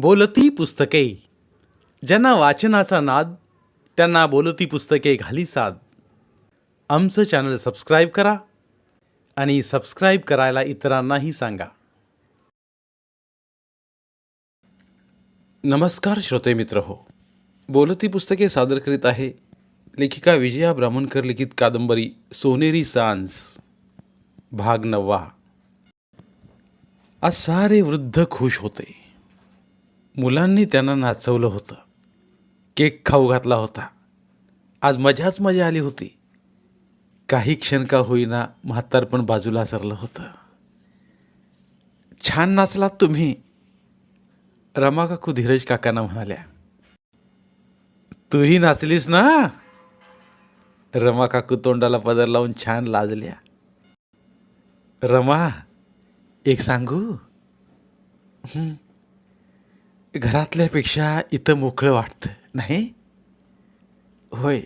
बोलती पुस्तके. ज्यांना वाचनाचा नाद त्यांना बोलती पुस्तके घाली साद. आमचं चॅनल सबस्क्राईब करा आणि सबस्क्राईब करायला इतरांनाही सांगा. नमस्कार श्रोते मित्र हो. बोलती पुस्तके सादर करीत आहे लेखिका विजया ब्राह्मणकर लिखित कादंबरी सोनेरी सांज भाग नववा. आज सारे वृद्ध खुश होते. मुलांनी त्यांना नाचवलं होतं. केक खाऊ घातला होता. आज मजाच मजा आली होती. काही क्षण का होईना म्हातार पण बाजूला सरलं होतं. छान नाचलात तुम्ही रमा काकू धीरज काकांना म्हणाल्या. तूही नाचलीस ना? रमा काकू तोंडाला पदर लावून छान लाजल्या. रमा एक सांगू? घरातल्यापेक्षा इथं मोकळं वाटतं नाही? होय.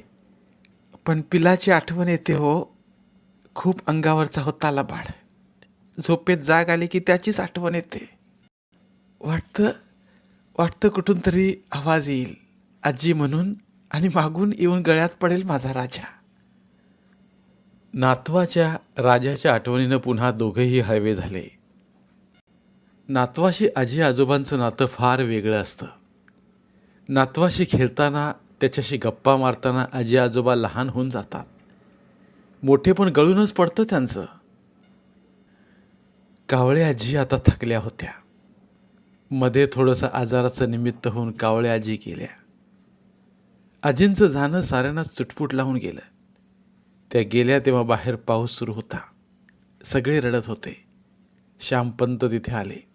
पण पिलाची आठवण येते हो. खूप अंगावरचा होता लबाड झोपेत जाग आली की त्याचीच आठवण येते. वाटतं वाटतं कुठून तरी आवाज येईल आजी म्हणून आणि मागून येऊन गळ्यात पडेल माझा राजा. नातवाच्या राजाच्या आठवणीनं पुन्हा दोघेही हळवे झाले. नातवाशी आजी आजोबांचं नातं फार वेगळं असतं. नातवाशी खेळताना त्याच्याशी गप्पा मारताना आजी आजोबा लहान होऊन जातात. मोठे पण गळूनच पडतं त्यांचं. कावळे आजी आता थकल्या होत्या. मध्ये थोडंसं आजाराचं निमित्त होऊन कावळे आजी गेल्या. आजींचं जाणं साऱ्यांनाच चुटपुट लावून गेलं. त्या गेल्या तेव्हा बाहेर पाऊस सुरू होता. सगळे रडत होते. श्यामपंत तिथे आले.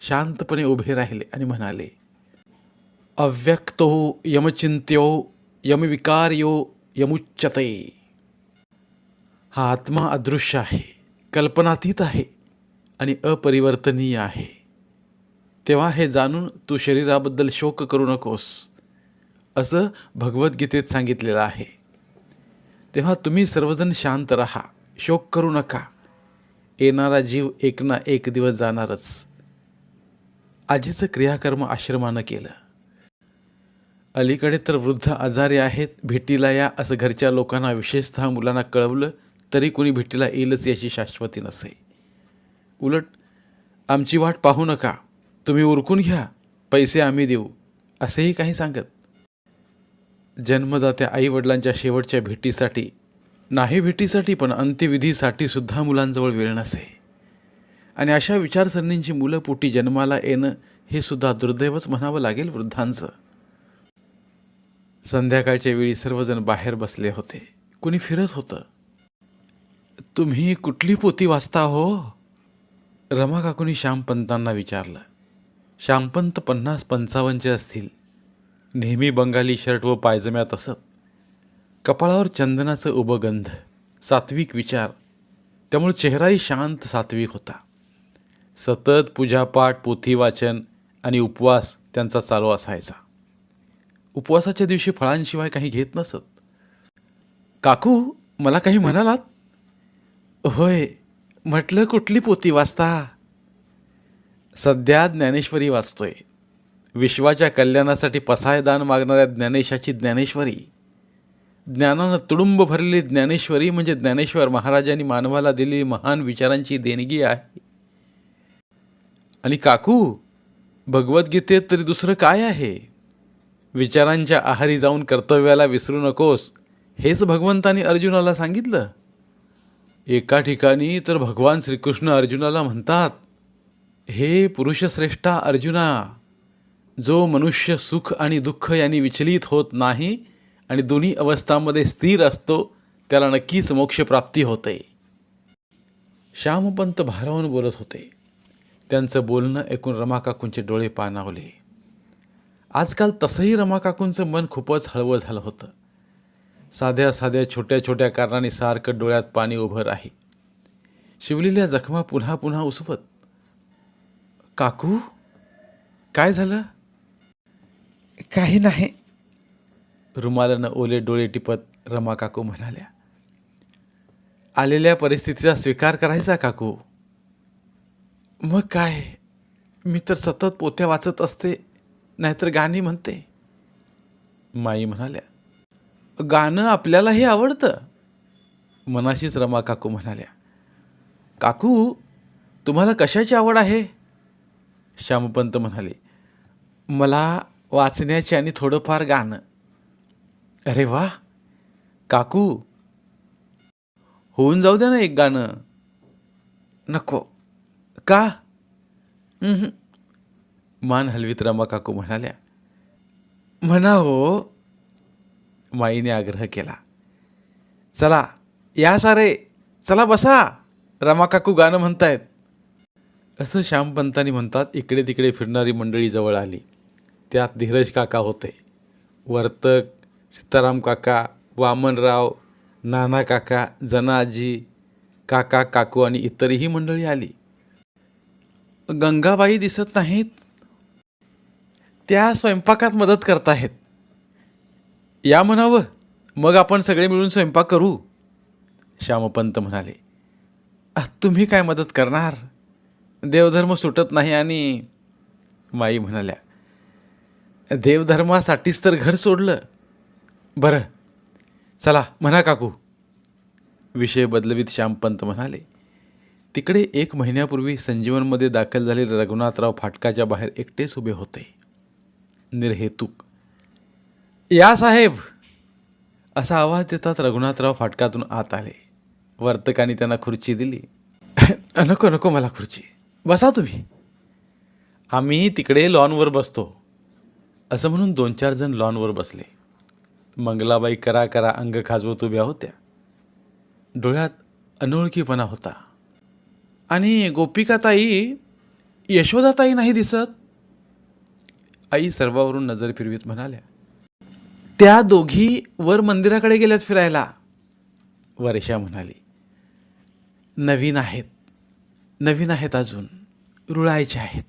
शांतपणे उभे राहिले आणि म्हणाले अव्यक्तो यमचिंत्यो यमविकार्यो यमुच्चते हा आत्मा अदृश्य आहे कल्पनातीत आहे आणि अपरिवर्तनीय आहे. तेव्हा हे जाणून तू शरीराबद्दल शोक करू नकोस असं भगवद्गीतेत सांगितलेलं आहे. तेव्हा तुम्ही सर्वजण शांत राहा शोक करू नका. येणारा जीव एक ना एक दिवस जाणारच. आजीचं क्रियाकर्म आश्रमानं केलं. अलीकडे तर वृद्ध आजारी आहेत भेटीला या असं घरच्या लोकांना विशेषतः मुलांना कळवलं तरी कुणी भेटीला येईलच याची शाश्वती नसे. उलट आमची वाट पाहू नका तुम्ही उरकून घ्या पैसे आम्ही देऊ असेही काही सांगत. जन्मदात्या आईवडिलांच्या शेवटच्या भेटीसाठी नाही भेटीसाठी पण अंत्यविधीसाठी सुद्धा मुलांजवळ वेळ नसे. आणि अशा विचारसरणींची मुलं पोटी जन्माला येणं हे सुद्धा दुर्दैवच म्हणावं लागेल वृद्धांचं. संध्याकाळच्या वेळी सर्वजण बाहेर बसले होते. कुणी फिरत होतं. तुम्ही कुठली पोती वाचता हो? रमा काकूनी श्यामपंतांना विचारलं. श्यामपंत पन्नास पंचावन्नचे असतील. नेहमी बंगाली शर्ट व पायजम्यात असत कपाळावर चंदनाचं उभं गंध सात्विक विचार. त्यामुळे चेहराही शांत सात्विक होता. सतत पूजापाठ पोथी वाचन आणि उपवास त्यांचा चालू असायचा. उपवासाच्या दिवशी फळांशिवाय काही घेत नसत. काकू मला काही म्हणालात? होय म्हटलं कुठली पोती वाचता? सध्या ज्ञानेश्वरी वाचतोय. विश्वाच्या कल्याणासाठी पसायदान मागणाऱ्या ज्ञानेशाची ज्ञानेश्वरी. ज्ञानानं तुडुंब भरलेली ज्ञानेश्वरी म्हणजे ज्ञानेश्वर महाराजांनी मानवाला दिलेली महान विचारांची देणगी आहे. आणि काकू भगवद्गीतेत तरी दुसरं काय आहे? विचारांच्या आहारी जाऊन कर्तव्याला विसरू नकोस हेच भगवंतानी अर्जुनाला सांगितलं. एका ठिकाणी तर भगवान श्रीकृष्ण अर्जुनाला म्हणतात हे पुरुषश्रेष्ठा अर्जुना जो मनुष्य सुख आणि दुःख यांनी विचलित होत नाही आणि दोन्ही अवस्थांमध्ये स्थिर असतो त्याला नक्कीच मोक्षप्राप्ती होते. श्यामपंत भारावून बोलत होते. त्यांचं बोलणं ऐकून रमाकाकूंचे डोळे पाणावले. आजकाल तसंही रमाकाकूंचं मन खूपच हळवं झालं होतं. साध्या साध्या छोट्या छोट्या कारणाने सारखं डोळ्यात पाणी उभं राही. शिवलेल्या जखमा पुन्हा पुन्हा उसवत काकू काय झालं? काही नाही. रुमालानं ओले डोळे टिपत रमा काकू म्हणाल्या आलेल्या परिस्थितीचा स्वीकार करायचा काकू. मग काय? मी तर सतत पोत्या वाचत असते नाहीतर गाणी म्हणते. माई म्हणाल्या गाणं आपल्यालाही आवडतं. मनाशीच रमा काकू म्हणाल्या काकू तुम्हाला कशाची आवड आहे? श्यामपंत म्हणाले मला वाचण्याची आणि थोडंफार गाणं. अरे वा! काकू होऊन जाऊ द्या ना एक गाणं. नको का. मान हलवीत रमा काकू म्हणाल्या म्हणा हो माईने आग्रह केला चला या सारे चला बसा रमा काकू गाणं म्हणतायत. असं श्यामपंतांनी म्हणतात इकडे तिकडे फिरणारी मंडळी जवळ आली. त्यात धीरज काका होते. वर्तक सीताराम काका वामनराव नाना काका जनाजी काका काकू आणि इतरही मंडळी आली. गंगाबाई दिसत नाहीत. त्या स्वयंपाकात मदत करताहेत. या म्हणावं मग आपण सगळे मिळून स्वयंपाक करू. श्यामपंत म्हणाले तुम्ही काय मदत करणार? देवधर्म सुटत नाही आणि माई म्हणाल्या देवधर्मासाठीच तर घर सोडलं. बरं चला म्हणा काकू. विषय बदलवीत श्यामपंत म्हणाले तिकडे एक महिन्यापूर्वी संजीवनमध्ये दाखल झालेले रघुनाथराव फाटकाच्या बाहेर एकटेच उभे होते. निर्हेतुक. या साहेब असा आवाज देतात रघुनाथराव फाटकातून आत आले. वर्तकाने त्यांना खुर्ची दिली. नको नको मला खुर्ची. बसा तुम्ही. आम्ही तिकडे लॉनवर बसतो. असं म्हणून दोन चार जण लॉनवर बसले. मंगलाबाई करा करा अंग खाजवत उभ्या होत्या. डोळ्यात अनोळखीपणा होता. आणि गोपिकाताई यशोदाताई नाही दिसत. आई सर्वावरून नजर फिरवीत म्हणाल्या त्या दोघी वर मंदिराकडे गेल्यात फिरायला. वर्षा म्हणाली नवीन आहेत. नवीन आहेत अजून. रुळायचे आहेत.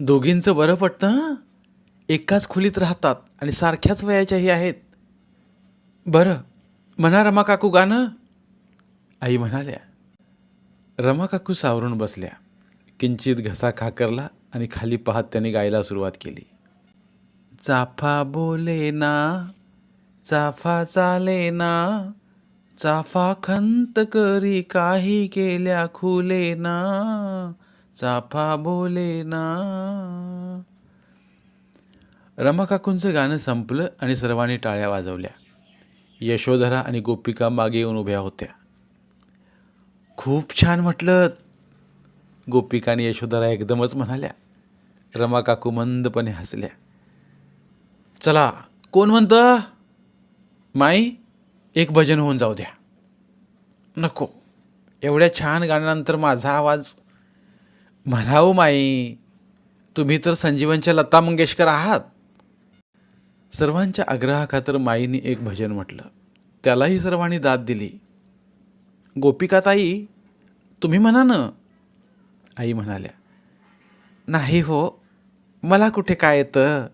दोघींचं बरं पटतं एकाच खोलीत राहतात आणि सारख्याच वयाच्याही आहेत. बरं. म्हणा रमा काकू गाणं. आई म्हणाल्या रमाकाकू सावरून बसल्या. किंचित घसा खाकरला आणि खाली पाहत त्याने गायला सुरुवात केली. चाफा बोले ना चाफा चाले ना चाफा खंत करी काही केल्या खुले ना चाफा बोले ना. रमाकाकूंचं गाणं संपलं आणि सर्वांनी टाळ्या वाजवल्या. यशोधरा आणि गोपिका मागे येऊन उभ्या होत्या. खूप छान म्हटलं. गोपिका आणि यशोधरा एकदमच म्हणाल्या. रमा काकू मंदपणे हसल्या. चला कोण म्हणतं? माई एक भजन होऊन जाऊ द्या. नको एवढ्या छान गाण्यानंतर माझा आवाज. म्हणावं माई तुम्ही तर संजीवनच्या लता मंगेशकर आहात. सर्वांच्या आग्रहाखातर माईने एक भजन म्हटलं. त्यालाही सर्वांनी दाद दिली. गोपिकाताई तुम्ही म्हणा ना. आई म्हणाल्या नाही हो मला कुठे काय येतं?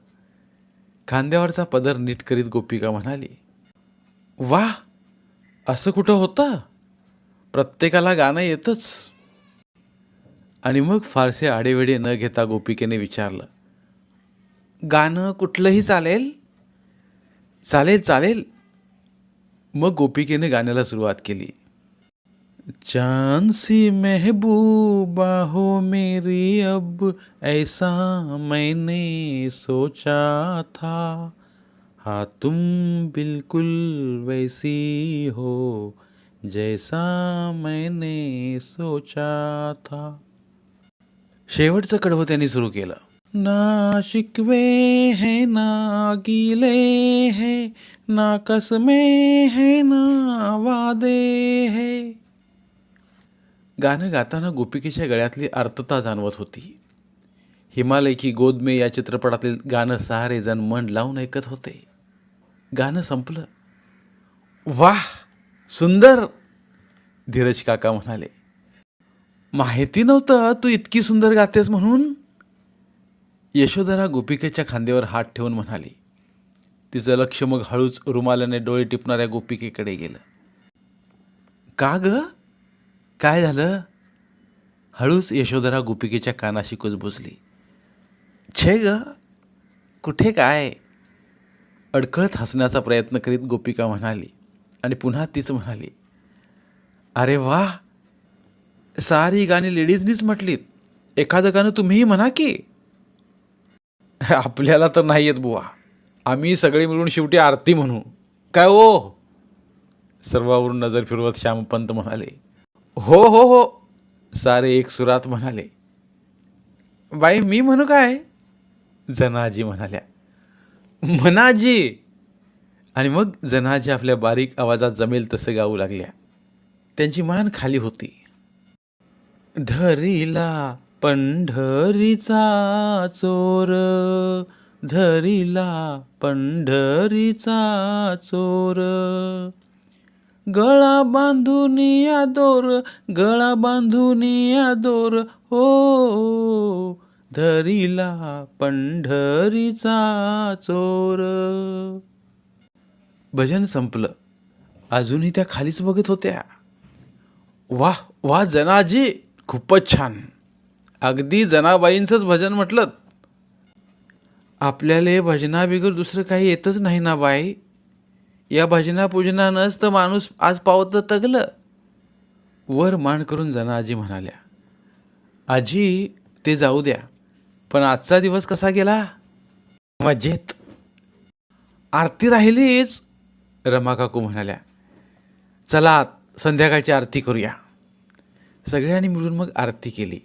खांद्यावरचा पदर नीट करीत गोपिका म्हणाली वा असं कुठं होतं? प्रत्येकाला गाणं येतच. आणि मग फारसे आडेवेडे न घेता गोपिकेने विचारलं गाणं कुठलंही चालेल? चालेल चालेल. मग गोपिकेने गाण्याला सुरुवात केली. चांद सी महबूबा हो मेरी अब ऐसा मैंने सोचा था। हाँ तुम बिल्कुल वैसी हो जैसा मैंने सोचा था। शेवटचं कडवं त्यांनी सुरू केलं. ना शिकवे है ना गिले है ना कसमे है ना वादे है। गाणं गाताना गोपिकेच्या गळ्यातली अर्थता जाणवत होती. हिमालय की गोद में या चित्रपटातील गाणं सहारे जण मन लावून ऐकत होते. गाणं संपलं. वाह! सुंदर! धीरज काका म्हणाले. माहिती नव्हतं तू इतकी सुंदर गातेस म्हणून? यशोधरा गोपिकेच्या खांद्यावर हात ठेवून म्हणाली. तिचं लक्ष मग हळूच रुमालाने डोळे टिपणाऱ्या गोपिकेकडे गेलं. का गं? काय झालं? हळूच यशोधरा गोपिकेच्या कानाशी कुजबुजली. छे ग कुठे काय? अडखळत हसण्याचा प्रयत्न करीत गोपिका म्हणाली आणि पुन्हा तीच म्हणाली अरे वा सारी गाणी लेडीजनीच म्हटलीत. एखादं गाणं तुम्हीही म्हणा की. आपल्याला तर नाही येत बुवा. आम्ही सगळे मिळून शेवटी आरती म्हणू. काय ओ सर्वावरून नजर फिरवत श्यामपंत म्हणाले हो हो हो. सारे एक सुरात म्हणाले. बाई मी म्हणू काय? जनाजी म्हणाल्या. म्हणाजी आणि मग जनाजी आपल्या बारीक आवाजात जमेल तसं गाऊ लागल्या. त्यांची मान खाली होती. धरीला पंढरीचा चोर. धरीला पंढरीचा चोर. गळा बांधून या दोर गळा बांधून या दोर हो. धरीला पंढरीचा चोर. भजन संपलं. अजूनही त्या खालीच बघत होत्या. वाह वाह जनाजी खूपच छान. अगदी जनाबाईंचंच भजन म्हटलं. आपल्याला भजना भजनाबिगर दुसरं काही येतच नाही ना बाई? या भजना पूजनानंच तर माणूस आज पावत तगलं. वर मान करून जना आजी म्हणाल्या. आजी ते जाऊ द्या. पण आजचा दिवस कसा गेला? मजेत. आरती राहिलीच रमा काकू म्हणाल्या. चला संध्याकाळची आरती करूया. सगळ्यांनी मिळून मग आरती केली.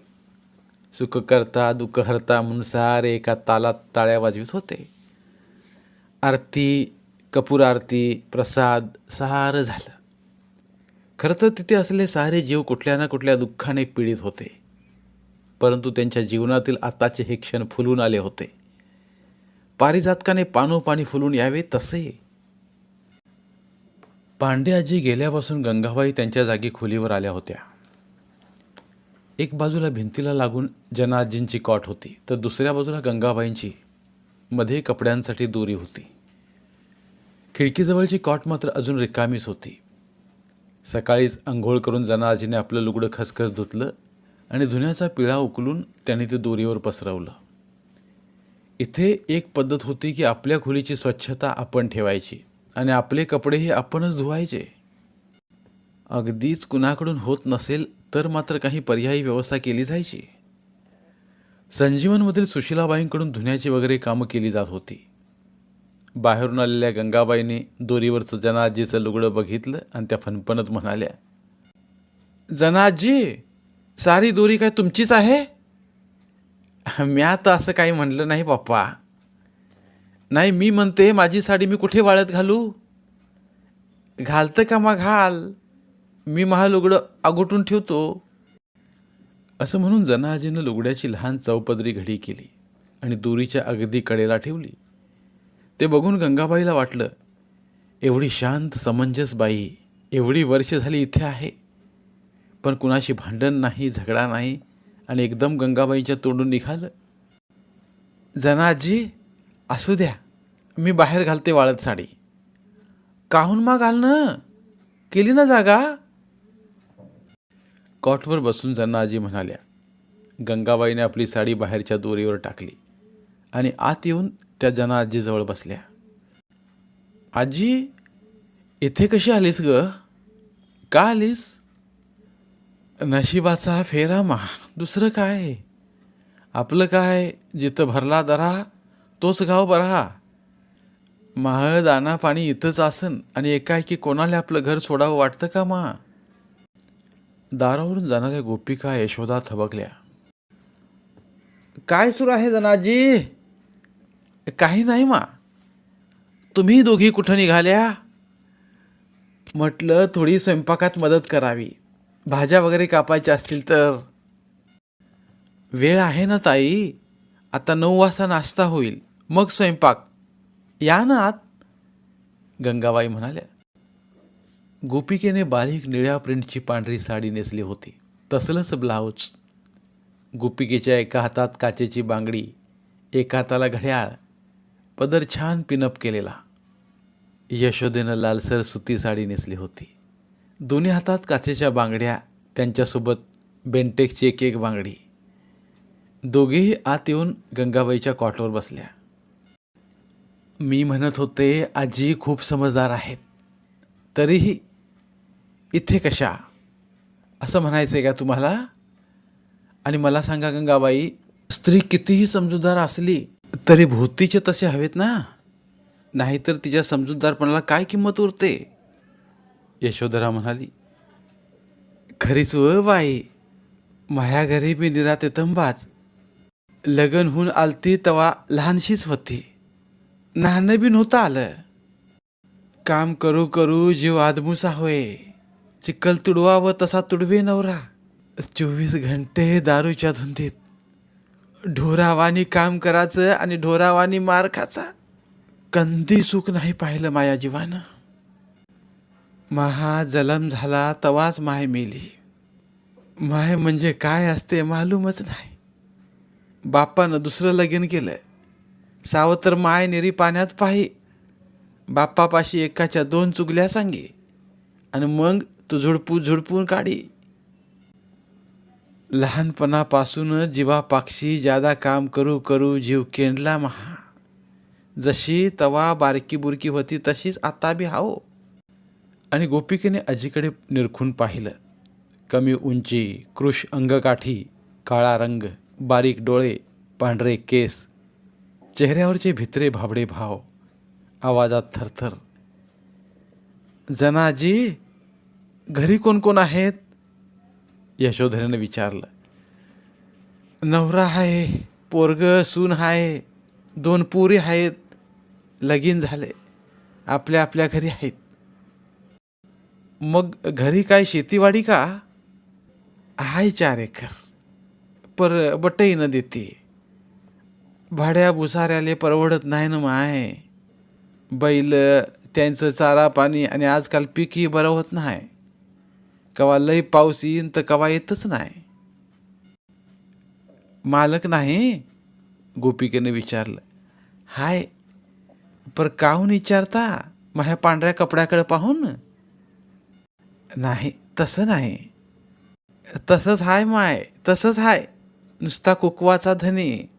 सुख करता दुःख हरता म्हणून सारे एका तालात टाळ्या वाजवीत होते. आरती कपूर आरती प्रसाद सारं झालं. खरं तर तिथे असले सारे जीव कुठल्या ना कुठल्या दुःखाने पीडित होते. परंतु त्यांच्या जीवनातील आताचे हे क्षण फुलून आले होते. पारिजातकाने पानोपाणी फुलून यावे तसे. पांड्याजी गेल्यापासून गंगाबाई त्यांच्या जागी खोलीवर आल्या होत्या. एक बाजूला भिंतीला लागून जनाजींची कॉट होती तर दुसऱ्या बाजूला गंगाबाईंची. मध्ये कपड्यांसाठी दोरी होती. खिडकीजवळची कॉट मात्र अजून रिकामीच होती. सकाळीच आंघोळ करून जनाजीने आपलं लुगडं खसखस धुतलं आणि धुण्याचा पिळा उकलून त्याने ते दोरीवर पसरवलं. इथे एक पद्धत होती की आपल्या खोलीची स्वच्छता आपण ठेवायची आणि आपले कपडेही आपणच धुवायचे. अगदीच कुणाकडून होत नसेल तर मात्र काही पर्यायी व्यवस्था केली जायची. संजीवनमधील सुशिलाबाईंकडून धुण्याची वगैरे कामं केली जात होती. बाहेरून आलेल्या गंगाबाईंनी दोरीवरचं जनाजीचं लुगडं बघितलं आणि त्या फनफनत म्हणाल्या जनाजी सारी दोरी काय तुमचीच आहे? म्या तर असं काही म्हणलं नाही पप्पा नाही मी म्हणते माझी साडी मी कुठे वाळत घालू? घालतं का मग घाल मी महा लुगडं आगोटून ठेवतो. असं म्हणून जनाजीनं लुगड्याची लहान चौपदरी घडी केली आणि दोरीच्या अगदी कडेला ठेवली. ते बघून गंगाबाईला वाटलं एवढी शांत समंजस बाई एवढी वर्ष झाली इथे आहे. पण कुणाशी भांडण नाही झगडा नाही आणि एकदम गंगाबाईच्या तोंडून निघालं. जनाजी असू द्या मी बाहेर घालते वाळत साडी. काहून मा घालणं? केली ना जागा. कॉटवर बसून जनाजी म्हणाल्या. गंगाबाईने आपली साडी बाहेरच्या दोरीवर टाकली आणि आत येऊन त्या जना आजीजवळ बसल्या. आजी इथे कशी आलीस ग? का आलीस? नशिबाचा फेरा मा. दुसरं काय? आपलं काय? जिथं भरला दरा तोच गाव बरा. माह दाना पाणी इथंच आसन आणि एकाएकी कोणाला आपलं घर सोडावं वाटतं का मा? दारावरून जाणाऱ्या गोपिका यशोदा थबकल्या. काय सुरू आहे जनाजी काही नाही मा. तुम्ही दोघी कुठं निघाल्या? म्हटलं थोडी स्वयंपाकात मदत करावी. भाज्या वगैरे कापायच्या असतील तर. वेळ आहे ना ताई? आता नऊ वाजता नाश्ता होईल. मग स्वयंपाक. या ना आत. गंगाबाई म्हणाल्या. गोपिकेने बारीक निळ्या प्रिंटची पांढरी साडी नेसली होती. तसलंच ब्लाऊज. गोपिकेच्या एका हातात काचेची बांगडी एका हाताला घड्याळ पदर छान पिनअप केलेला. यशोदेनं लालसर सुती साडी नेसली होती. दोन्ही हातात काचेच्या बांगड्या त्यांच्यासोबत बेंटेकची एक एक बांगडी. दोघेही आत येऊन गंगाबाईच्या कॉटवर बसल्या. मी म्हणत होते आजी खूप समजदार आहेत. तरीही इथे कशा? असं म्हणायचं आहे का तुम्हाला? आणि मला सांगा गंगाबाई स्त्री कितीही समजूदार असली तरी भूतीचे तसे हवेत ना. नाहीतर तिच्या समजूतदारपणाला काय किंमत उरते? यशोधरा म्हणाली खरीच व बाई माया घरी बी निराते तंबाच लगन होऊन आलती तवा लहानशीच होती. नाहणं बी नव्हतं आलं. काम करू करू जीव आदमुसा होय. चिखल तुडवा व तसा तुडवे नवरा. चोवीस घंटे दारूच्या धुंदीत. ढोरावानी काम करायचं आणि ढोरावानी मार खाचा कंदी सुख नाही पाहिलं माया जीवानं. महा जलम झाला तवाच माय मेली. माय म्हणजे काय असते मालूमच नाही. बापानं दुसरं लगीन केलं. सावतर माय निरी पाण्यात पाही. बाप्पापाशी एकाच्या दोन चुगल्या सांगे. आणि मग तू झुडपू झुडपून काढी. लहानपणापासून जीवा पाक्षी जादा काम करू करू जीव केंडला महा. जशी तवा बारकी बुरकी होती तशीच आता बी हाओ आणि गोपिकेने अजीकडे निरखून पाहिलं. कमी उंची कृष अंगकाठी काळा रंग बारीक डोळे पांढरे केस चेहऱ्यावरचे भित्रे भाबडे भाव आवाजात थरथर. जनाजी घरी कोण कोण आहेत? यशोधरेनं विचारलं. नवरा आहे पोरग सून आहे दोन पुरी आहेत लगीन झाले. आपल्या आपल्या घरी आहेत मग घरी काय शेतीवाडी का? हाय चार एकर. पर बटई न देते. भाड्या भुसाऱ्याले परवडत नाही ना माय. बैल त्यांचं चारा पाणी आणि आजकाल पीकही बरं होत नाही कवा लय पाऊस येईन तर कवा येतच नाही. मालक नाही गोपिकेने विचारलं. हाय पर काहून विचारता? माझ्या पांढऱ्या कपड्याकडे पाहून? नाही तसं नाही. तसंच हाय माय तसंच हाय. नुसता कुकवाचा धनी.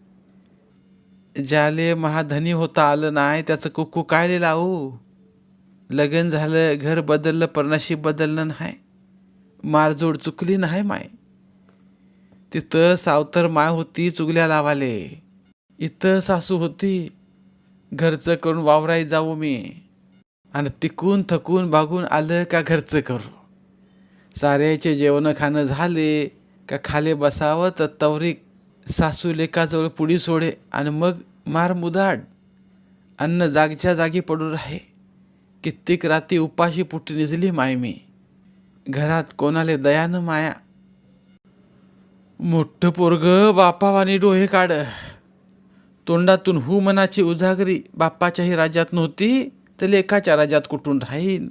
ज्याले महाधनी होता आलं नाही त्याचं कुकू काय लावू? लगन झालं घर बदललं पर नशीब बदललं नाही. मारजोड चुकली नाही माय. तिथं सावतर माय होती चुगल्या लावाले. इथं सासू होती घरचं करून वावराई जाऊ मी. आणि तिकून थकून भागून आलं का घरचं करू. साऱ्याचे जेवण खाणं झाले का खाले बसावं तर तवरी सासू लेकाजवळ पुढी सोडे आणि मग मार मुदाड. अन्न जागच्या जागी पडून राहे. कित्येक राती उपाशी पुटी निजली माय मी. घरात कोणाले दयानं माया. मोठं पोरग बापावानी डोहे काढ. तोंडातून हू मनाची उजागरी बाप्पाच्याही राज्यात नव्हती तर लेखाच्या राज्यात कुठून राहीन?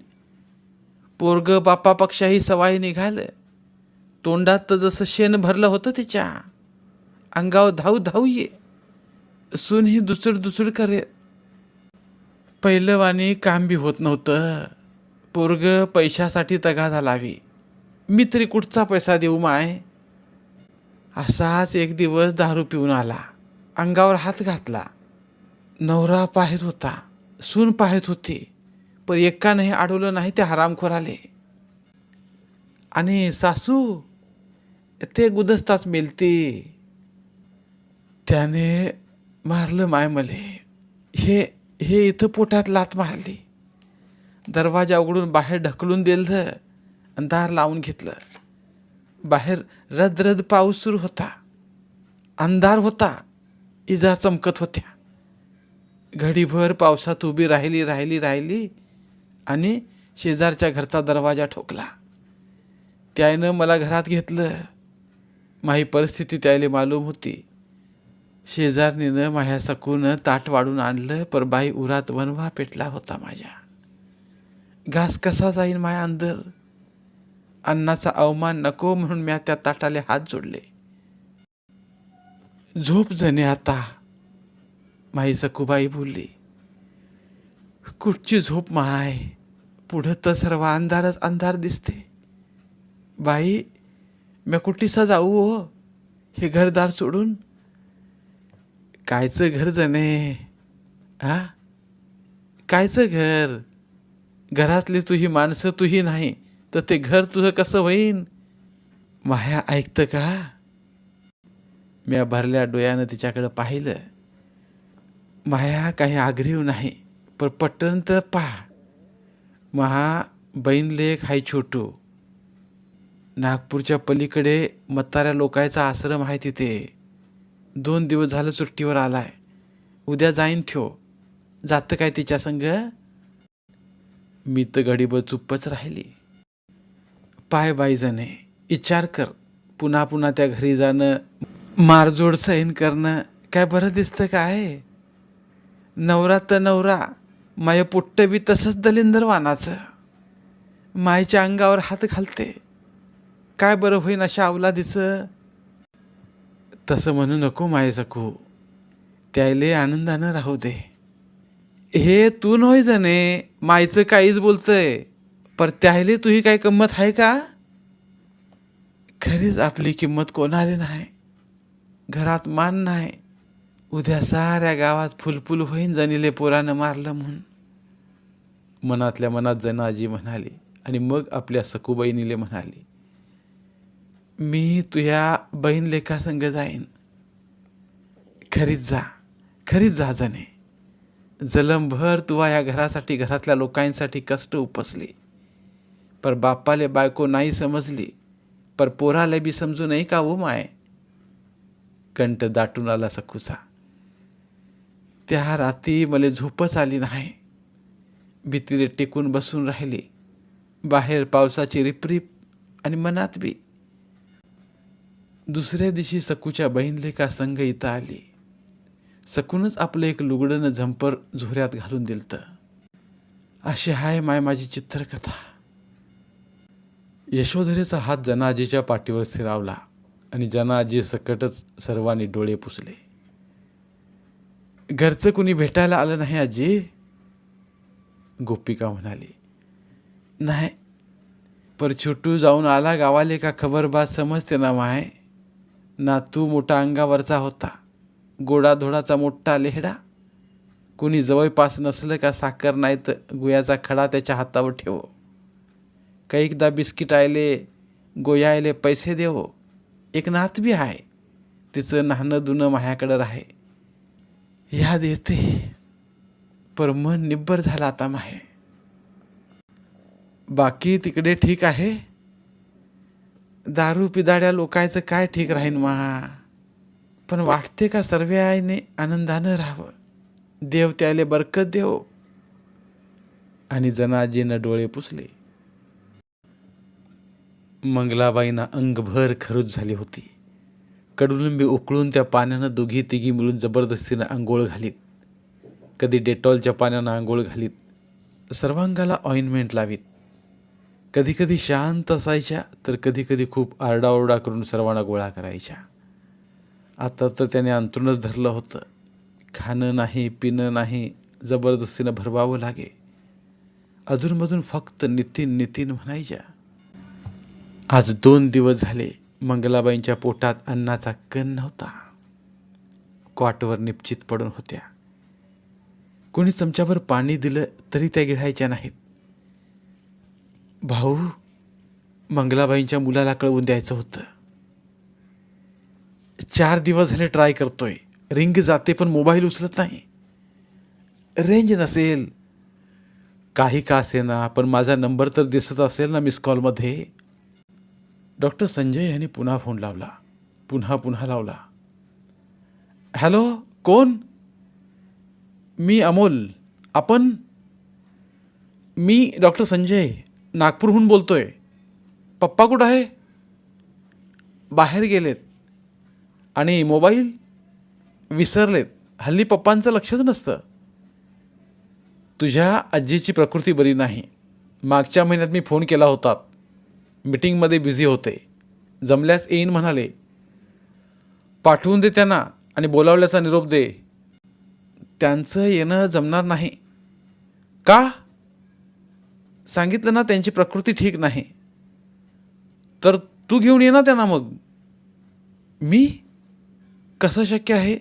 पोरग बापापक्षाही सवाई निघालं. तोंडात तर जसं शेण भरलं होतं तिच्या. अंगावर धाऊ धाऊ ये. सून ही दुचड दुचड करे पहिलं वाणी काम बी होत नव्हतं. पोरग पैशासाठी तगादा लावी. मी तरी कुठचा पैसा देऊ माय. असाच एक दिवस दारू पिऊन आला. अंगावर हात घातला. नवरा पाहत होता. सून पाहत होती. पण एकानंही अडवलं नाही ते हरामखोराले. आणि सासू ते गुदस्ताच मिळते त्याने मारलं माय मले. हे हे इथं पोटात लात मारली. दरवाजा उघडून बाहेर ढकलून दिलं आणि दार लावून घेतलं. बाहेर रद रद पाऊस सुरू होता. अंधार होता. इजा चमकत होत्या. घडीभर पावसात उभी राहिली राहिली राहिली आणि शेजारच्या घरचा दरवाजा ठोकला. त्यानं मला घरात घेतलं. माही परिस्थिती त्याला मालूम होती. शेजारणीनं माझ्या सकून ताट वाढून आणलं पर बाई उरात वनवा पेटला होता माझ्या. घास कसा जाईल माया अंदर? अन्नाचा अवमान नको म्हणून म्या त्या ताटाले हात जोडले. झोप जणे आता माई सखुबाई बोलली. कुठची झोप माय? पुढं तर सर्व अंधारच अंधार दिसते. बाई मी कुठीसा जाऊ हो हे घरदार सोडून? कायचं घर जणे? हा कायचं घर? घरातली तुही माणसं तुही नाही तर ते घर तुझं कसं होईन? माया ऐकतं का? म्या भरल्या डोळ्यानं तिच्याकडं पाहिलं. माया काही आग्रीव नाही पण पटन तर पहा महा बहीण लेख हाय छोटू. नागपूरच्या पलीकडे मताऱ्या लोकायचा आश्रम आहे तिथे. दोन दिवस झालं सुट्टीवर आलाय. उद्या जाईन थ्यो जातं काय तिच्या संग? मी तर गडीभर चुप्पच राहिली. पाय बाई जाणे विचार कर पुन्हा पुन्हा त्या घरी जाणं मारजोड सहन करणं काय बरं दिसतं काय? नवरा तर नवरा माय पोट्ट बी तसंच दलिंदर वानाचं मायच्या अंगावर हात घालते. काय बरं होईन अशा अवलादीचं? तसं म्हणू नको माय सकू त्याले आनंदानं राहू दे. हे तू नव्हे जणे मायचं काहीच बोलतंय पर त्याहिले तुही काही किंमत आहे का? खरीच आपली किंमत कोणाली नाही घरात मान नाही उद्या साऱ्या गावात फुलफुल होईन जणीले पोरानं मारलं म्हणून. मनातल्या मनात जनाजी म्हणाली आणि मग आपल्या सखूबहिणीले म्हणाली मी तुझ्या बहीण लेखासंग जाईन. खरीच जा खरीच जा जणे. जलमभर तुवा या घरासाठी घरातल्या लोकांसाठी कष्ट उपसले. पर बापाले बायको नाही समजली पर पोराला बी समजू नाही का ओ माय? कंठ दाटून आला सखूचा त्या राती मला झोपच आली नाही. भीतीने टेकून बसून राहिली. बाहेर पावसाची रिपरिप आणि मनात बी. दुसऱ्या दिवशी सकूच्या बहीणलेका संघ इथं आली. सकूनच आपलं एक लुगडनं झंपर झोऱ्यात घालून दिलतं. अशी हाय माय माझी चित्रकथा. यशोधरेचा हात जनाजीच्या पाठीवर स्थिरावला आणि जनाजी सकटच सर्वांनी डोळे पुसले. घरचं कुणी भेटायला आलं नाही आजी? गोपिका म्हणाली. नाही पर छोटू जाऊन आला गावाले का खबरबाज समजते ना माय. ना तू मोठा अंगावरचा होता. गोडाधोडाचा मोठा लेहडा? कुणी जवळपास नसलं का साखर नाही तर गुयाचा खडा त्याच्या हातावर ठेवो. कैकदा बिस्किट आयले गोयायले पैसे देवो. एक नात बी आहे तिचं नाहणं दुनं माझ्याकडं राहे. याद येते पर मन निब्बर झालं आता माहे. बाकी तिकडे ठीक आहे? दारू पिदाड्या लोकायचं काय ठीक राहीन महा पण वाटते का सर्व आईने आनंदानं राहावं? देव त्याले बरकत देव. आणि जनाजीनं डोळे पुसले. मंगलाबाईंना अंगभर खरूच झाली होती. कडुलिंबी उकळून त्या पाण्यानं दोघी तिघी मिळून जबरदस्तीनं आंघोळ घालीत. कधी डेटॉलच्या पाण्यानं आंघोळ घालीत. सर्वांगाला ऑइनमेंट लावीत. कधी कधी शांत असायच्या तर कधी कधी खूप आरडाओरडा करून सर्वांना गोळा करायच्या. आता तर त्याने अंतरूनच धरलं होतं. खाणं नाही पिणं नाही जबरदस्तीनं भरवावं लागे. अधूनमधून फक्त नितीन नितीन म्हणायच्या. आज दोन दिवस झाले मंगलाबाईंच्या पोटात अन्नाचा कण नव्हता. क्वाटवर निश्चित पडून होत्या. कोणी चमच्यावर पाणी दिलं तरी त्या गिळायच्या नाहीत. भाऊ मंगलाबाईंच्या मुलाला कळवून द्यायचं होतं. चार दिवस झाले ट्राय करतोय. रिंग जाते पण मोबाईल उचलत नाही. रेंज नसेल. काही का असेना पण माझा नंबर तर दिसत असेल ना मिस कॉलमध्ये डॉक्टर संजय यांनी पुन्हा फोन लावला. पुन्हा पुन्हा लावला. हॅलो कोण? मी अमोल. आपण? मी डॉक्टर संजय नागपूरहून बोलतोय. पप्पा कुठं आहे? बाहेर गेलेत. आणि मोबाईल विसरलेत. हल्ली पप्पांचं लक्षच नसतं. तुझ्या आजीची प्रकृती बरी नाही. मागच्या महिन्यात मी फोन केला होता. मिटिंगमध्ये बिझी होते. जमल्यास येईन म्हणाले. पाठवून दे त्यांना आणि बोलावल्याचा निरोप दे. त्यांचं येणं जमणार नाही. का? सांगितलं ना त्यांची प्रकृती ठीक नाही. तर तू घेऊन ये ना त्यांना मग. मी? कसं शक्य आहे?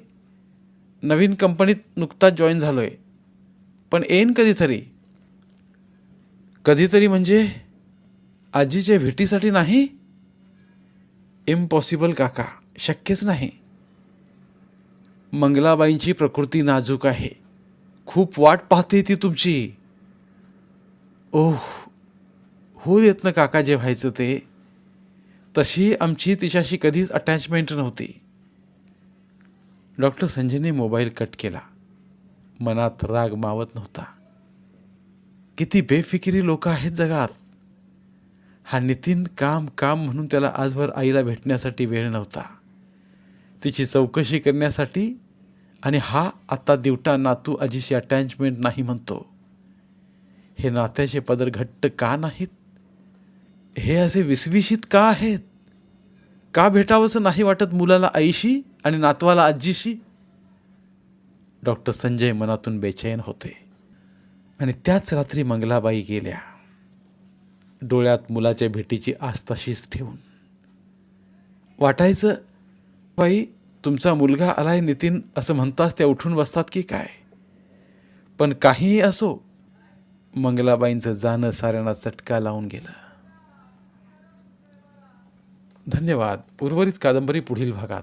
नवीन कंपनीत नुकताच जॉईन झालो आहे पण येईन कधीतरी. कधीतरी म्हणजे आजीच्या भेटीसाठी नाही? इम्पॉसिबल काका. शक्यच नाही. मंगलाबाईंची प्रकृती नाजूक आहे. खूप वाट पाहते ती तुमची. ओह होऊ देत ना काका जे व्हायचं ते. तशी आमची तिच्याशी कधीच अटॅचमेंट नव्हती. डॉक्टर संजयने मोबाईल कट केला. मनात राग मावत नव्हता. किती बेफिकिरी लोक आहेत जगात. हा नितीन काम काम म्हणून त्याला आजवर आईला भेटण्यासाठी वेळ नव्हता. तिची चौकशी करण्यासाठी आणि हा आता दिवटा नातू आजीशी अटॅचमेंट नाही म्हणतो. हे नात्याचे पदर घट्ट का नाहीत? हे असे विसविशीत का आहेत? का भेटावंसं नाही वाटत मुलाला आईशी? आणि नातवाला आजीशी डॉक्टर संजय मनातून बेचैन होते. आणि त्याच रात्री मंगलाबाई गेल्या. डोळ्यात मुलाच्या भेटीची आस तशीच ठेवून. वाटायचं बाई तुमचा मुलगा आलाय नितीन असं म्हणताच त्या उठून बसतात की काय? पण काहीही असो. मंगलाबाईंचं जाणं साऱ्यांना चटका लावून गेलं. धन्यवाद. उर्वरित कादंबरी पुढील भागात.